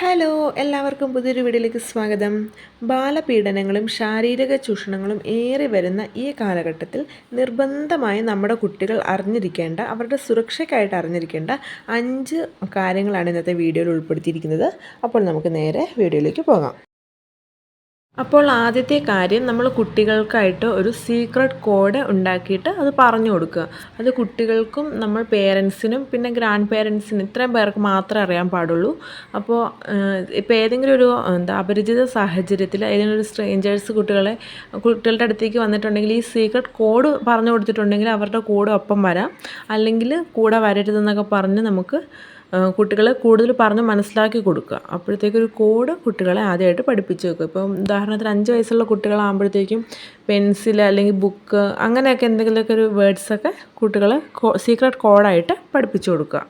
Hello എല്ലാവർക്കും പുതിയൊരു വീഡിയോയിലേക്ക് സ്വാഗതം. ബാലപീഡനങ്ങളും ശാരീരിക ചൂഷണങ്ങളും ഏറെ വരുന്ന ഈ കാലഘട്ടത്തിൽ നിർബന്ധമായും നമ്മുടെ കുട്ടികൾ അറിഞ്ഞിരിക്കേണ്ട അവരുടെ സുരക്ഷയ്ക്കായിട്ട് അറിഞ്ഞിരിക്കേണ്ട അഞ്ച് കാര്യങ്ങളാണ് ഇന്നത്തെ വീഡിയോയിൽ ഉൾപ്പെടുത്തിയിരിക്കുന്നത്. അപ്പോൾ നമുക്ക് നേരെ വീഡിയോയിലേക്ക് പോകാം. അപ്പോൾ ആദ്യത്തെ കാര്യം നമ്മൾ കുട്ടികൾക്കായിട്ട് ഒരു സീക്രട്ട് കോഡ് ഉണ്ടാക്കിയിട്ട് അത് പറഞ്ഞു കൊടുക്കുക. അത് കുട്ടികൾക്കും നമ്മൾ പേരൻസിനും പിന്നെ ഗ്രാൻഡ് പേരൻസിനും ഇത്രയും പേർക്ക് മാത്രമേ അറിയാൻ പാടുള്ളൂ. അപ്പോൾ ഇപ്പോൾ ഏതെങ്കിലും ഒരു എന്താ അപരിചിത സാഹചര്യത്തിൽ ഏതെങ്കിലും ഒരു സ്ട്രേഞ്ചേഴ്സ് കുട്ടികളെ കുട്ടികളുടെ അടുത്തേക്ക് വന്നിട്ടുണ്ടെങ്കിൽ ഈ സീക്രട്ട് കോഡ് പറഞ്ഞു കൊടുത്തിട്ടുണ്ടെങ്കിൽ അവരുടെ കൂടെ ഒപ്പം വരാം. അല്ലെങ്കിൽ കൂടെ വരരുതെന്നൊക്കെ പറഞ്ഞ് നമുക്ക് കുട്ടികളെ കൂടുതൽ പറഞ്ഞ് മനസ്സിലാക്കി കൊടുക്കുക. അപ്പോഴത്തേക്കൊരു കോഡ് കുട്ടികളെ ആദ്യമായിട്ട് പഠിപ്പിച്ച് വെക്കുക. ഇപ്പം ഉദാഹരണത്തിന് അഞ്ച് വയസ്സുള്ള കുട്ടികളാകുമ്പോഴത്തേക്കും പെൻസിൽ അല്ലെങ്കിൽ ബുക്ക് അങ്ങനെയൊക്കെ എന്തെങ്കിലുമൊക്കെ ഒരു വേർഡ്സൊക്കെ കുട്ടികളെ സീക്രട്ട് കോഡായിട്ട് പഠിപ്പിച്ചു കൊടുക്കുക.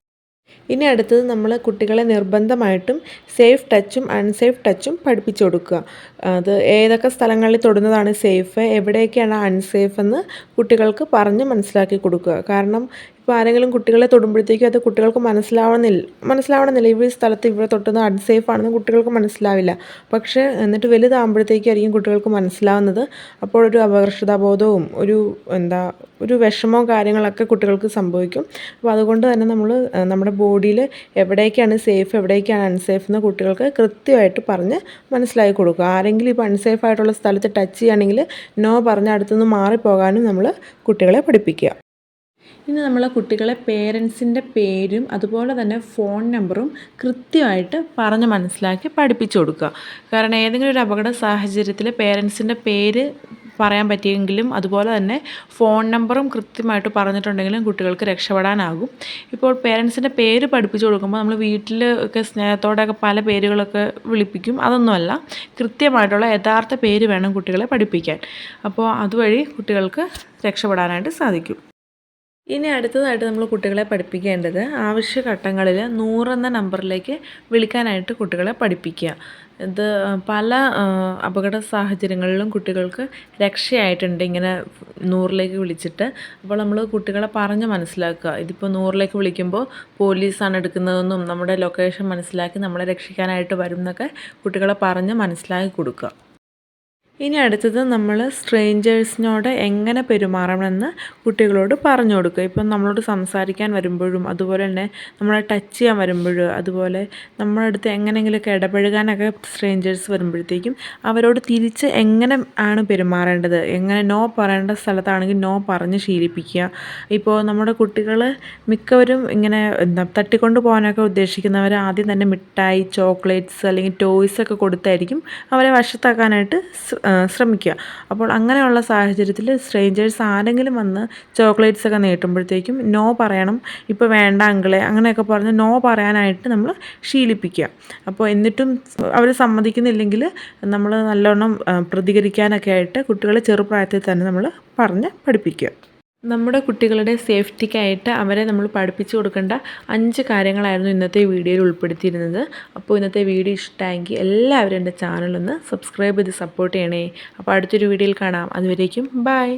ഇനി അടുത്തത് നമ്മൾ കുട്ടികളെ നിർബന്ധമായിട്ടും സേഫ് ടച്ചും അൺസേഫ് ടച്ചും പഠിപ്പിച്ചു കൊടുക്കുക. അത് ഏതൊക്കെ സ്ഥലങ്ങളിൽ തൊടുന്നതാണ് സേഫ് എവിടെയൊക്കെയാണ് അൺസേഫ് എന്ന് കുട്ടികൾക്ക് പറഞ്ഞ് മനസ്സിലാക്കി കൊടുക്കുക. കാരണം ഇപ്പോൾ ആരെങ്കിലും കുട്ടികളെ തൊടുമ്പോഴത്തേക്കും അത് കുട്ടികൾക്ക് മനസ്സിലാവണമെന്നില്ല മനസ്സിലാവണമെന്നില്ല ഈ സ്ഥലത്ത് ഇവിടെ തൊട്ടുന്നത് അൺസേഫ് ആണെന്ന് കുട്ടികൾക്ക് മനസ്സിലാവില്ല. പക്ഷേ എന്നിട്ട് വലുതാകുമ്പോഴത്തേക്കായിരിക്കും കുട്ടികൾക്ക് മനസ്സിലാവുന്നത്. അപ്പോൾ ഒരു അപകർഷതാബോധവും ഒരു എന്താ ഒരു വിഷമവും കാര്യങ്ങളൊക്കെ കുട്ടികൾക്ക് സംഭവിക്കും. അപ്പോൾ അതുകൊണ്ട് തന്നെ നമ്മൾ നമ്മുടെ ബോഡിയിൽ എവിടേക്കാണ് സേഫ് എവിടേക്കാണ് അൺസേഫ് എന്ന് കുട്ടികൾക്ക് കൃത്യമായിട്ട് പറഞ്ഞ് മനസ്സിലാക്കി കൊടുക്കുക. ആരെങ്കിലും ഇപ്പോൾ അൺസേഫ് ആയിട്ടുള്ള സ്ഥലത്ത് ടച്ച് ചെയ്യുകയാണെങ്കിൽ നോ പറഞ്ഞ് അടുത്തുനിന്ന് മാറിപ്പോകാനും നമ്മൾ കുട്ടികളെ പഠിപ്പിക്കുക. ഇനി നമ്മൾ കുട്ടികളെ പേരൻസിന്റെ പേരും അതുപോലെ തന്നെ ഫോൺ നമ്പറും കൃത്യമായിട്ട് പറഞ്ഞ് മനസ്സിലാക്കി പഠിപ്പിച്ചു കൊടുക്കുക. കാരണം ഏതെങ്കിലും ഒരു അപകട സാഹചര്യത്തിൽ പേരൻസിന്റെ പേര് പറയാൻ പറ്റിയെങ്കിലും അതുപോലെ തന്നെ ഫോൺ നമ്പറും കൃത്യമായിട്ട് പറഞ്ഞിട്ടുണ്ടെങ്കിലും കുട്ടികൾക്ക് രക്ഷപ്പെടാനാകും. ഇപ്പോൾ പേരൻസിന്റെ പേര് പഠിപ്പിച്ചു കൊടുക്കുമ്പോൾ നമ്മൾ വീട്ടിൽ ഒക്കെ സ്നേഹത്തോടെയൊക്കെ പല പേരുകളൊക്കെ വിളിപ്പിക്കും. അതൊന്നുമല്ല കൃത്യമായിട്ടുള്ള യഥാർത്ഥ പേര് വേണം കുട്ടികളെ പഠിപ്പിക്കാൻ. അപ്പോൾ അതുവഴി കുട്ടികൾക്ക് രക്ഷപ്പെടാനായിട്ട് സാധിക്കും. ഇനി അടുത്തതായിട്ട് നമ്മൾ കുട്ടികളെ പഠിപ്പിക്കേണ്ടത് ആവശ്യഘട്ടങ്ങളിൽ നൂറെന്ന നമ്പറിലേക്ക് വിളിക്കാനായിട്ട് കുട്ടികളെ പഠിപ്പിക്കുക. ഇത് പല അപകട സാഹചര്യങ്ങളിലും കുട്ടികൾക്ക് രക്ഷയായിട്ടുണ്ട് ഇങ്ങനെ നൂറിലേക്ക് വിളിച്ചിട്ട്. അപ്പോൾ നമ്മൾ കുട്ടികളെ പറഞ്ഞ് മനസ്സിലാക്കുക. ഇതിപ്പോൾ നൂറിലേക്ക് വിളിക്കുമ്പോൾ പോലീസാണ് എടുക്കുന്നതെന്നും നമ്മുടെ ലൊക്കേഷൻ മനസ്സിലാക്കി നമ്മളെ രക്ഷിക്കാനായിട്ട് വരും എന്നൊക്കെ കുട്ടികളെ പറഞ്ഞ് മനസ്സിലാക്കി കൊടുക്കുക. ഇനി അടുത്തത് നമ്മൾ സ്ട്രേഞ്ചേഴ്സിനോട് എങ്ങനെ പെരുമാറണമെന്ന് കുട്ടികളോട് പറഞ്ഞു കൊടുക്കുക. ഇപ്പം നമ്മളോട് സംസാരിക്കാൻ വരുമ്പോഴും അതുപോലെ തന്നെ നമ്മളെ ടച്ച് ചെയ്യാൻ വരുമ്പോഴും അതുപോലെ നമ്മുടെ അടുത്ത് എങ്ങനെയെങ്കിലുമൊക്കെ ഇടപഴകാനൊക്കെ സ്ട്രേഞ്ചേഴ്സ് വരുമ്പോഴത്തേക്കും അവരോട് തിരിച്ച് എങ്ങനെ ആണ് പെരുമാറേണ്ടത്? എങ്ങനെ നോ പറയേണ്ട സ്ഥലത്താണെങ്കിൽ നോ പറഞ്ഞ് ശീലിപ്പിക്കുക. ഇപ്പോൾ നമ്മുടെ കുട്ടികൾ മിക്കവരും ഇങ്ങനെ എന്താ തട്ടിക്കൊണ്ട് പോകാനൊക്കെ ഉദ്ദേശിക്കുന്നവർ ആദ്യം തന്നെ മിഠായി ചോക്ലേറ്റ്സ് അല്ലെങ്കിൽ ടോയ്സൊക്കെ കൊടുത്തായിരിക്കും അവരെ വശത്താക്കാനായിട്ട് ശ്രമിക്കുക. അപ്പോൾ അങ്ങനെയുള്ള സാഹചര്യത്തിൽ സ്ട്രേഞ്ചേഴ്സ് ആരെങ്കിലും വന്ന് ചോക്ലേറ്റ്സ് ഒക്കെ നീട്ടുമ്പോഴത്തേക്കും നോ പറയണം. ഇപ്പോൾ വേണ്ട അങ്കിളെ അങ്ങനെയൊക്കെ പറഞ്ഞ് നോ പറയാനായിട്ട് നമ്മൾ ശീലിപ്പിക്കുക. അപ്പോൾ എന്നിട്ടും അവർ സമ്മതിക്കുന്നില്ലെങ്കിൽ നമ്മൾ നല്ലോണം പ്രതികരിക്കാനൊക്കെ ആയിട്ട് കുട്ടികളെ ചെറുപ്രായത്തിൽ തന്നെ നമ്മൾ പറഞ്ഞ് പഠിപ്പിക്കുക. നമ്മുടെ കുട്ടികളുടെ സേഫ്റ്റിക്കായിട്ട് അവരെ നമ്മൾ പഠിപ്പിച്ചു കൊടുക്കേണ്ട അഞ്ച് കാര്യങ്ങളായിരുന്നു ഇന്നത്തെ വീഡിയോയിൽ ഉൾപ്പെടുത്തിയിരുന്നത്. അപ്പോൾ ഇന്നത്തെ വീഡിയോ ഇഷ്ടമായെങ്കിൽ എല്ലാവരും എന്റെ ചാനലൊന്ന് സബ്സ്ക്രൈബ് ചെയ്ത് സപ്പോർട്ട് ചെയ്യണേ. അപ്പോൾ അടുത്തൊരു വീഡിയോയിൽ കാണാം. അതുവരേക്കും ബൈ